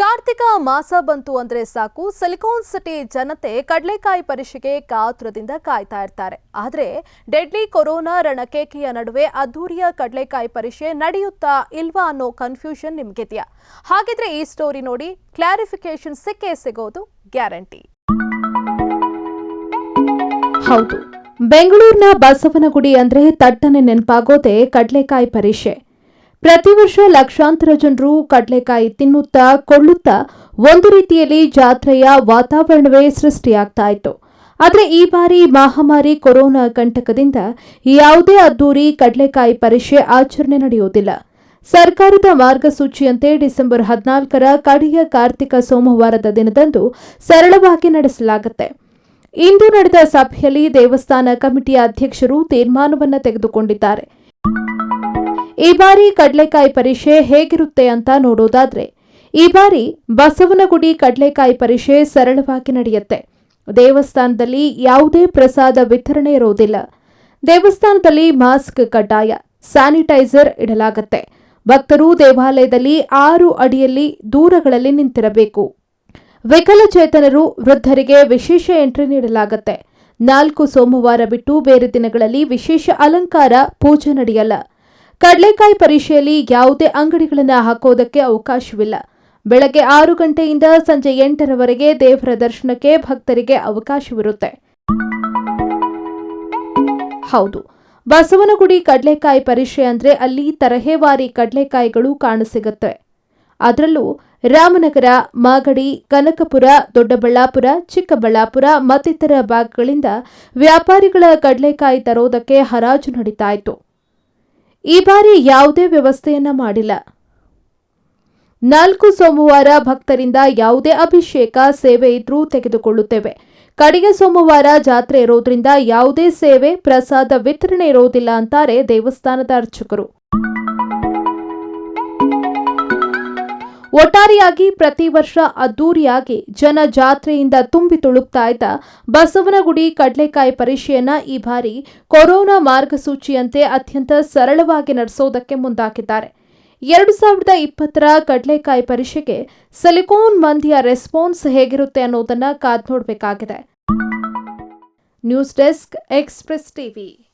ಕಾರ್ತಿಕ ಮಾಸ ಬಂತು ಅಂದ್ರೆ ಸಾಕು. ಸಿಲಿಕಾನ್ ಸಿಟಿ ಜನತೆ ಕಡಲೆಕಾಯಿ ಪರೀಕ್ಷೆಗೆ ಕಾತುರದಿಂದ ಕಾಯ್ತಾ ಇರ್ತಾರೆ. ಆದ್ರೆ ಡೆಡ್ಲಿ ಕೊರೋನಾ ರಣಕೇಕೆಯ ನಡುವೆ ಅದ್ದೂರಿಯ ಕಡಲೆಕಾಯಿ ಪರೀಕ್ಷೆ ನಡೆಯುತ್ತಾ ಇಲ್ವಾ ಅನ್ನೋ ಕನ್ಫ್ಯೂಷನ್ ನಿಮ್ಗಿದೆಯಾ? ಹಾಗಿದ್ರೆ ಈ ಸ್ಟೋರಿ ನೋಡಿ ಕ್ಲಾರಿಫಿಕೇಶನ್ ಸಿಕ್ಕೇ ಸಿಗೋದು ಗ್ಯಾರಂಟಿ ಹೌದು. ಬೆಂಗಳೂರಿನ ಬಸವನಗುಡಿ ಅಂದ್ರೆ ತಟ್ಟನೆ ನೆನಪಾಗೋದೇ ಕಡಲೆಕಾಯಿ ಪರೀಕ್ಷೆ ಪ್ರತಿ ವರ್ಷ ಲಕ್ಷಾಂತರ ಜನರು ಕಡಲೆಕಾಯಿ ತಿನ್ನುತ್ತಾ ಕೊಳ್ಳುತ್ತಾ ಒಂದು ರೀತಿಯಲ್ಲಿ ಜಾತ್ರೆಯ ವಾತಾವರಣವೇ ಸೃಷ್ಟಿಯಾಗ್ತಾ ಇತ್ತು. ಆದರೆ ಈ ಬಾರಿ ಮಹಾಮಾರಿ ಕೊರೋನಾ ಕಂಟಕದಿಂದ ಯಾವುದೇ ಅದ್ದೂರಿ ಕಡಲೆಕಾಯಿ ಪರೀಕ್ಷೆ ಆಚರಣೆ ನಡೆಯುವುದಿಲ್ಲ. ಸರ್ಕಾರದ ಮಾರ್ಗಸೂಚಿಯಂತೆ ಡಿಸೆಂಬರ್ ಹದಿನಾಲ್ಕರ ಕಡೆಯ ಕಾರ್ತಿಕ ಸೋಮವಾರದ ದಿನದಂದು ಸರಳವಾಗಿ ನಡೆಸಲಾಗುತ್ತೆ. ಇಂದು ನಡೆದ ಸಭೆಯಲ್ಲಿ ದೇವಸ್ಥಾನ ಕಮಿಟಿಯ ಅಧ್ಯಕ್ಷರು ತೀರ್ಮಾನವನ್ನು ತೆಗೆದುಕೊಂಡಿದ್ದಾರೆ. ಈ ಬಾರಿ ಕಡಲೆಕಾಯಿ ಪರಿಷೆ ಹೇಗಿರುತ್ತೆ ಅಂತ ನೋಡೋದಾದ್ರೆ, ಈ ಬಾರಿ ಬಸವನಗುಡಿ ಕಡಲೆಕಾಯಿ ಪರಿಷೆ ಸರಳವಾಗಿ ನಡೆಯುತ್ತೆ. ದೇವಸ್ಥಾನದಲ್ಲಿ ಯಾವುದೇ ಪ್ರಸಾದ ವಿತರಣೆ ಇರೋದಿಲ್ಲ. ದೇವಸ್ಥಾನದಲ್ಲಿ ಮಾಸ್ಕ್ ಕಡ್ಡಾಯ, ಸ್ಯಾನಿಟೈಸರ್ ಇಡಲಾಗುತ್ತೆ. ಭಕ್ತರು ದೇವಾಲಯದಲ್ಲಿ ಆರು ಅಡಿಯಲ್ಲಿ ದೂರಗಳಲ್ಲಿ ನಿಂತಿರಬೇಕು. ವಿಕಲಚೇತನರು ವೃದ್ಧರಿಗೆ ವಿಶೇಷ ಎಂಟ್ರಿ ನೀಡಲಾಗುತ್ತೆ. ನಾಲ್ಕು ಸೋಮವಾರ ಬಿಟ್ಟು ಬೇರೆ ದಿನಗಳಲ್ಲಿ ವಿಶೇಷ ಅಲಂಕಾರ, ಪೂಜೆ ನಡೆಯಲ್ಲ. ಕಡಲೆಕಾಯಿ ಪರೀಕ್ಷೆಯಲ್ಲಿ ಯಾವುದೇ ಅಂಗಡಿಗಳನ್ನು ಹಾಕೋದಕ್ಕೆ ಅವಕಾಶವಿಲ್ಲ. ಬೆಳಗ್ಗೆ ಆರು ಗಂಟೆಯಿಂದ ಸಂಜೆ ಎಂಟರವರೆಗೆ ದೇವರ ದರ್ಶನಕ್ಕೆ ಭಕ್ತರಿಗೆ ಅವಕಾಶವಿರುತ್ತೆ. ಹೌದು, ಬಸವನಗುಡಿ ಕಡಲೆಕಾಯಿ ಪರೀಕ್ಷೆ ಅಂದರೆ ಅಲ್ಲಿ ತರಹೇವಾರಿ ಕಡಲೆಕಾಯಿಗಳು ಕಾಣಸಿಗುತ್ತೆ. ಅದರಲ್ಲೂ ರಾಮನಗರ, ಮಾಗಡಿ, ಕನಕಪುರ, ದೊಡ್ಡಬಳ್ಳಾಪುರ, ಚಿಕ್ಕಬಳ್ಳಾಪುರ ಮತ್ತಿತರ ಭಾಗಗಳಿಂದ ವ್ಯಾಪಾರಿಗಳ ಕಡಲೆಕಾಯಿ ತರೋದಕ್ಕೆ ಹರಾಜು ನಡೀತಾ ಈ ಬಾರಿ ಯಾವುದೇ ವ್ಯವಸ್ಥೆಯನ್ನ ಮಾಡಿಲ್ಲ. ನಾಲ್ಕು ಸೋಮವಾರ ಭಕ್ತರಿಂದ ಯಾವುದೇ ಅಭಿಷೇಕ ಸೇವೆ ಇದ್ರೂ ತೆಗೆದುಕೊಳ್ಳುತ್ತೇವೆ. ಕಡಿಗೆ ಸೋಮವಾರ ಜಾತ್ರೆ ಇರೋದ್ರಿಂದ ಯಾವುದೇ ಸೇವೆ, ಪ್ರಸಾದ ವಿತರಣೆ ಇರೋದಿಲ್ಲ ಅಂತಾರೆ ದೇವಸ್ಥಾನದ ಅರ್ಚಕರು. ಒಟ್ಟಾರೆಯಾಗಿ ಪ್ರತಿ ವರ್ಷ ಅದ್ದೂರಿಯಾಗಿ ಜನ ಜಾತ್ರೆಯಿಂದ ತುಂಬಿ ತುಳುಕ್ತಾ ಇದ್ದ ಬಸವನಗುಡಿ ಕಡಲೆಕಾಯಿ ಪರಿಷೆಯನ್ನ ಈ ಬಾರಿ ಕೊರೋನಾ ಮಾರ್ಗಸೂಚಿಯಂತೆ ಅತ್ಯಂತ ಸರಳವಾಗಿ ನಡೆಸೋದಕ್ಕೆ ಮುಂದಾಗಿದ್ದಾರೆ. ಎರಡು ಸಾವಿರದ ಇಪ್ಪತ್ತರ ಕಡಲೆಕಾಯಿ ಪರಿಷೆಗೆ ಸಿಲಿಕೋನ್ ಮಂದಿಯ ರೆಸ್ಪಾನ್ಸ್ ಹೇಗಿರುತ್ತೆ ಅನ್ನೋದನ್ನ ಕಾದ್ ನೋಡಬೇಕಾಗಿದೆ ನ್ಯೂಸ್ ಡೆಸ್ಕ್ ಎಕ್ಸ್ಪ್ರೆಸ್ ಟಿವಿ.